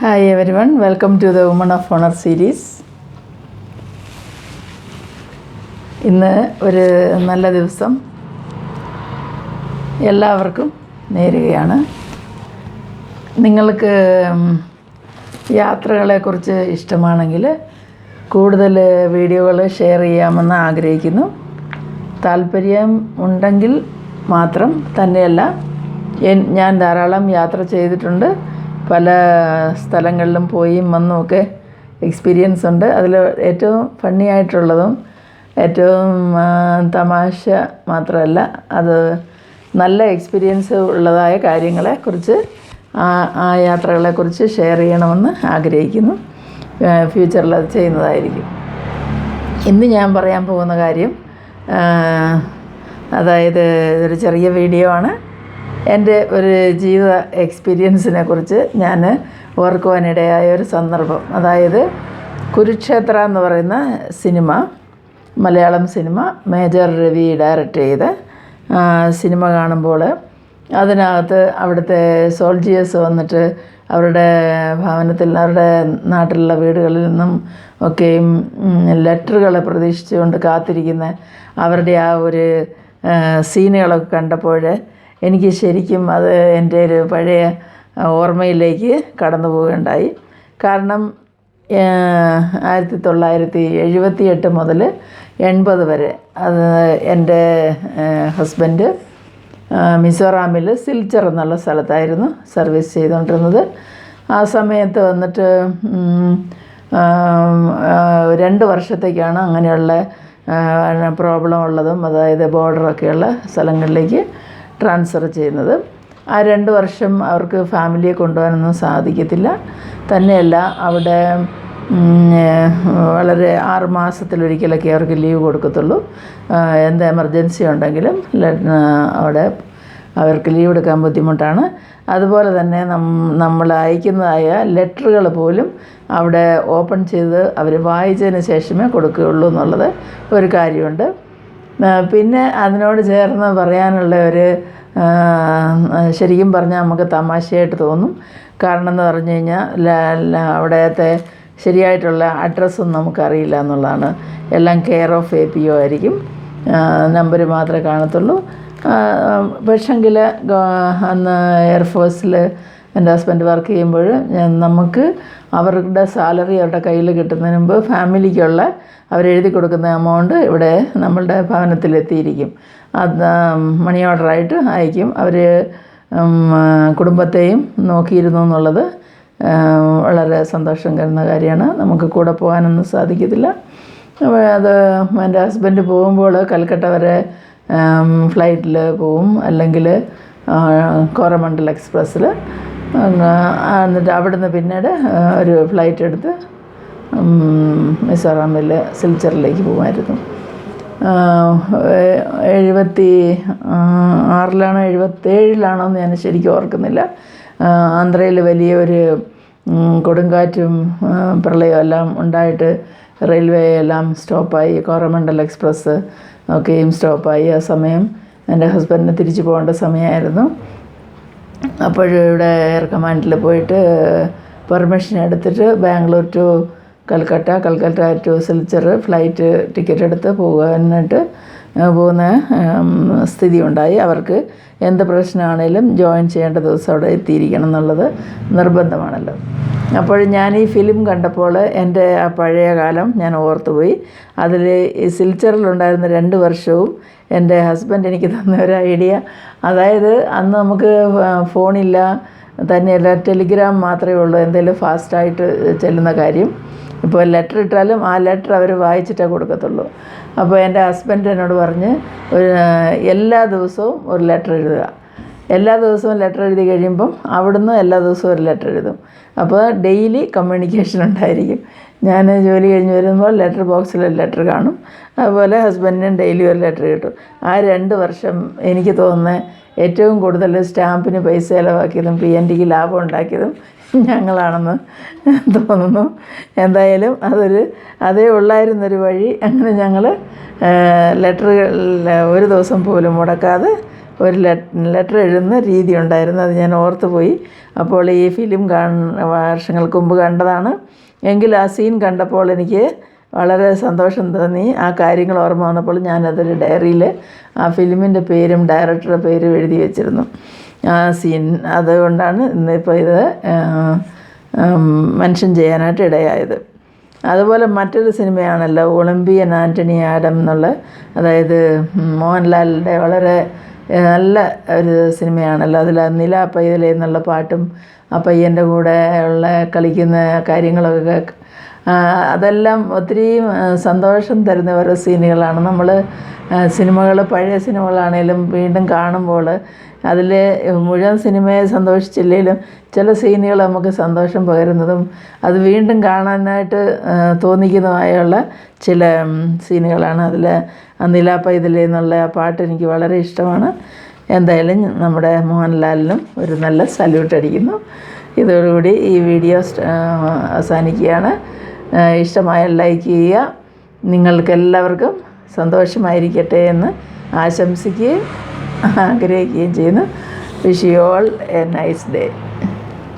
Hi everyone welcome to the woman of honour series ഇന്ന് ഒരു നല്ല ദിവസം എല്ലാവർക്കും നേരുകയാണ്. നിങ്ങൾക്ക് യാത്രകളെ യാത്രകളെക്കുറിച്ച് ഇഷ്ടമാണെങ്കിൽ കൂടുതൽ വീഡിയോകൾ ഷെയർ ചെയ്യാമെന്ന് ആഗ്രഹിക്കുന്നു. താല്പര്യം ഉണ്ടെങ്കിൽ മാത്രം തന്നെയല്ല ഞാൻ ധാരാളം യാത്ര ചെയ്തിട്ടുണ്ട്. പല സ്ഥലങ്ങളിലും പോയും വന്നുമൊക്കെ എക്സ്പീരിയൻസ് ഉണ്ട്. അതിൽ ഏറ്റവും ഫണ്ണി ആയിട്ടുള്ളതും ഏറ്റവും തമാശ മാത്രമല്ല അത് നല്ല എക്സ്പീരിയൻസ് ഉള്ളതായ കാര്യങ്ങളെക്കുറിച്ച് ആ യാത്രകളെക്കുറിച്ച് ഷെയർ ചെയ്യണമെന്ന് ആഗ്രഹിക്കുന്നു. ഫ്യൂച്ചറിൽ അത് ചെയ്യുന്നതായിരിക്കും. ഇന്ന് ഞാൻ പറയാൻ പോകുന്ന കാര്യം അതായത് ഒരു ചെറിയ വീഡിയോ ആണ്. എന്റെ ഒരു ജീവിത എക്സ്പീരിയൻസിനെ കുറിച്ച് ഞാൻ ഓർക്കുവാനിടയായ ഒരു സന്ദർഭം. അതായത് കുരുക്ഷേത്ര എന്ന് പറയുന്ന cinema Malayalam cinema major Ravi direct ചെയ്ത് സിനിമ കാണുമ്പോൾ അതിനകത്ത് അവിടുത്തെ സോൾജിയേഴ്സ് വന്നിട്ട് അവരുടെ ഭവനത്തിൽ അവരുടെ നാട്ടിലുള്ള വീടുകളിൽ നിന്നും ഒക്കെയും ലെറ്ററുകൾ പ്രതീക്ഷിച്ചുകൊണ്ട് കാത്തിരിക്കുന്ന അവരുടെ ആ ഒരു സീനുകളൊക്കെ കണ്ടപ്പോൾ എനിക്ക് ശരിക്കും അത് എന്റെ ഒരു പഴയ ഓർമ്മയിലേക്ക് കടന്നു പോവുകയുണ്ടായി കാരണം ആയിരത്തി തൊള്ളായിരത്തി എഴുപത്തി എട്ട് മുതൽ എൺപത് വരെ അത് എന്റെ ഹസ്ബൻഡ് മിസോറാമിൽ സിൽച്ചർ എന്നുള്ള സ്ഥലത്തായിരുന്നു സർവീസ് ചെയ്തുകൊണ്ടിരുന്നത്. ആ സമയത്ത് വന്നിട്ട് രണ്ട് വർഷത്തേക്കാണ് അങ്ങനെയുള്ള പ്രോബ്ലം ഉള്ളതും അതായത് ബോർഡറൊക്കെയുള്ള സ്ഥലങ്ങളിലേക്ക് ട്രാൻസ്ഫർ ചെയ്യുന്നത്. ആ രണ്ട് വർഷം അവർക്ക് ഫാമിലിയെ കൊണ്ടുപോകാനൊന്നും സാധിക്കത്തില്ല. തന്നെയല്ല അവിടെ വളരെ ആറ് മാസത്തിലൊരിക്കലൊക്കെ അവർക്ക് ലീവ് കൊടുക്കത്തുള്ളൂ. എന്ത് എമർജൻസി ഉണ്ടെങ്കിലും അവിടെ അവർക്ക് ലീവ് എടുക്കാൻ ബുദ്ധിമുട്ടാണ്. അതുപോലെ തന്നെ നമ്മൾ അയക്കുന്നതായ ലെറ്ററുകൾ പോലും അവിടെ ഓപ്പൺ ചെയ്ത് അവർ വായിച്ചതിന് ശേഷമേ കൊടുക്കുകയുള്ളൂ എന്നുള്ളത് ഒരു കാര്യമുണ്ട്. പിന്നെ അതിനോട് ചേർന്ന് പറയാനുള്ള ഒരു ശരിക്കും പറഞ്ഞാൽ നമുക്ക് തമാശയായിട്ട് തോന്നും. കാരണം എന്ന് പറഞ്ഞു കഴിഞ്ഞാൽ അവിടത്തെ ശരിയായിട്ടുള്ള അഡ്രസ്സൊന്നും നമുക്കറിയില്ല എന്നുള്ളതാണ്. എല്ലാം care of A P O ആയിരിക്കും. നമ്പർ മാത്രമേ കാണത്തുള്ളൂ. പക്ഷെങ്കിൽ അന്ന് എയർഫോഴ്സിൽ എന്റെ ഹസ്ബൻഡ് വർക്ക് ചെയ്യുമ്പോൾ നമുക്ക് അവരുടെ സാലറി അവരുടെ കയ്യിൽ കിട്ടുന്നതിന് മുമ്പ് ഫാമിലിക്കുള്ള അവരെഴുതി കൊടുക്കുന്ന എമൗണ്ട് ഇവിടെ നമ്മളുടെ ഭവനത്തിലെത്തിയിരിക്കും അത് മണി ഓർഡറായിട്ട് അയക്കും. അവർ കുടുംബത്തെയും നോക്കിയിരുന്നു എന്നുള്ളത് വളരെ സന്തോഷം തരുന്ന കാര്യമാണ്. നമുക്ക് കൂടെ പോകാനൊന്നും സാധിക്കത്തില്ല. അത് എന്റെ ഹസ്ബൻഡ് പോകുമ്പോൾ കൽക്കട്ട വരെ ഫ്ലൈറ്റിൽ പോവും. അല്ലെങ്കിൽ കോറമണ്ടൽ എക്സ്പ്രസ്സിൽ എന്നിട്ട് അവിടുന്ന് പിന്നീട് ഒരു ഫ്ലൈറ്റ് എടുത്ത് മിസോറാമിൽ സിൽച്ചറിലേക്ക് പോകുമായിരുന്നു. എഴുപത്തി ആറിലാണോ എഴുപത്തേഴിലാണോ എന്ന് ഞാൻ ശരിക്കും ഓർക്കുന്നില്ല. ആന്ധ്രയിൽ വലിയൊരു കൊടുങ്കാറ്റും പ്രളയവും എല്ലാം ഉണ്ടായിട്ട് റെയിൽവേ എല്ലാം സ്റ്റോപ്പായി. കോറമണ്ടൽ എക്സ്പ്രസ് ഒക്കെയും സ്റ്റോപ്പായി. ആ സമയം എന്റെ ഹസ്ബൻഡിന് തിരിച്ചു പോകേണ്ട സമയമായിരുന്നു. അപ്പോഴിവിടെ എയർ കമാൻഡിൽ പോയിട്ട് പെർമിഷൻ എടുത്തിട്ട് Bangalore to Calcutta Calcutta to Silchar flight ticket എടുത്ത് പോകാനായിട്ട് പോകുന്ന സ്ഥിതി ഉണ്ടായി അവർക്ക് എന്ത് പ്രശ്നമാണേലും ജോയിൻ ചെയ്യേണ്ട ദിവസം അവിടെ എത്തിയിരിക്കണം എന്നുള്ളത് നിർബന്ധമാണല്ലോ. അപ്പോൾ ഞാൻ ഈ ഫിലിം കണ്ടപ്പോൾ എന്റെ ആ പഴയ കാലം ഞാൻ ഓർത്തുപോയി. അതിൽ ഈ സിൽച്ചറിലുണ്ടായിരുന്ന രണ്ട് വർഷവും എന്റെ ഹസ്ബൻഡ് എനിക്ക് തന്ന ഒരു ഐഡിയ. അതായത് അന്ന് നമുക്ക് ഫോണില്ല തന്നെയല്ല ടെലിഗ്രാം മാത്രമേ ഉള്ളൂ എന്തെങ്കിലും ഫാസ്റ്റായിട്ട് ചെല്ലുന്ന കാര്യം. ഇപ്പോൾ ലെറ്റർ ഇട്ടാലും ആ ലെറ്റർ അവർ വായിച്ചിട്ടേ കൊടുക്കത്തുള്ളൂ. അപ്പോൾ എന്റെ ഹസ്ബൻഡ് എന്നോട് പറഞ്ഞ് ഒരു എല്ലാ ദിവസവും ഒരു ലെറ്റർ എഴുതുക. എല്ലാ ദിവസവും ലെറ്റർ എഴുതി കഴിയുമ്പം അവിടുന്ന് എല്ലാ ദിവസവും ഒരു ലെറ്റർ എഴുതും. അപ്പോൾ ഡെയിലി കമ്മ്യൂണിക്കേഷൻ ഉണ്ടായിരിക്കും. ഞാൻ ജോലി കഴിഞ്ഞ് വരുമ്പോൾ ലെറ്റർ ബോക്സിൽ ഒരു ലെറ്റർ കാണും. അതുപോലെ ഹസ്ബൻഡിനും ഡെയിലി ഒരു ലെറ്റർ കിട്ടും. ആ രണ്ട് വർഷം എനിക്ക് തോന്നുന്നത് ഏറ്റവും കൂടുതൽ സ്റ്റാമ്പിന് പൈസ ചിലവാക്കിയതും പി എൻ ഡിക്ക് ലാഭം ഉണ്ടാക്കിയതും ഞങ്ങളാണെന്ന് തോന്നുന്നു. എന്തായാലും അതൊരു അതേ ഉള്ളായിരുന്നൊരു വഴി അങ്ങനെ ഞങ്ങൾ ലെറ്ററുകൾ ഒരു ദിവസം പോലും മുടക്കാതെ ഒരു ലെറ്റർ എഴുതുന്ന രീതി ഉണ്ടായിരുന്നു. അത് ഞാൻ ഓർത്തുപോയി അപ്പോൾ ഈ ഫിലിം കാണ വർഷങ്ങൾക്ക് മുമ്പ് കണ്ടതാണ്. എങ്കിൽ ആ സീൻ കണ്ടപ്പോൾ എനിക്ക് വളരെ സന്തോഷം തോന്നി. ആ കാര്യങ്ങൾ ഓർമ്മ വന്നപ്പോൾ ഞാനതൊരു ഡയറിയിൽ ആ ഫിലിമിന്റെ പേരും ഡയറക്ടറുടെ പേരും എഴുതി വെച്ചിരുന്നു. ആ സീൻ അതുകൊണ്ടാണ് ഇന്നിപ്പോൾ ഇത് മെൻഷൻ ചെയ്യാനായിട്ട് ഇടയായത്. അതുപോലെ മറ്റൊരു സിനിമയാണല്ലോ ഒളിമ്പിയൻ ആന്റണി ആഡം എന്നുള്ള അതായത് മോഹൻലാലിന്റെ വളരെ നല്ല ഒരു സിനിമയാണല്ലോ. അതിൽ നില പൈതലേ എന്നുള്ള പാട്ടും ആ പയ്യന്റെ കൂടെ ഉള്ള കളിക്കുന്ന കാര്യങ്ങളൊക്കെ അതെല്ലാം ഒത്തിരി സന്തോഷം തരുന്ന ഓരോ സീനുകളാണ്. നമ്മൾ സിനിമകൾ പഴയ സിനിമകളാണേലും വീണ്ടും കാണുമ്പോൾ അതിൽ മുഴുവൻ സിനിമയെ സന്തോഷിച്ചില്ലെങ്കിലും ചില സീനുകൾ നമുക്ക് സന്തോഷം പകരുന്നതും അത് വീണ്ടും കാണാനായിട്ട് തോന്നിക്കുന്നതുമായുള്ള ചില സീനുകളാണ് അതിൽ നില പൈതലി എന്നുള്ള ആ പാട്ട് എനിക്ക് വളരെ ഇഷ്ടമാണ്. എന്തായാലും നമ്മുടെ മോഹൻലാലിനും ഒരു നല്ല സല്യൂട്ട് അടിക്കുന്നു. ഇതോടുകൂടി ഈ വീഡിയോ അവസാനിക്കുകയാണ്. ഇഷ്ടമായാൽ ലൈക്ക് ചെയ്യുക. നിങ്ങൾക്കെല്ലാവർക്കും സന്തോഷമായിരിക്കട്ടെ എന്ന് ആശംസിക്കുകയും ആഗ്രഹിക്കുകയും ചെയ്യുന്നു. Wish you all a nice day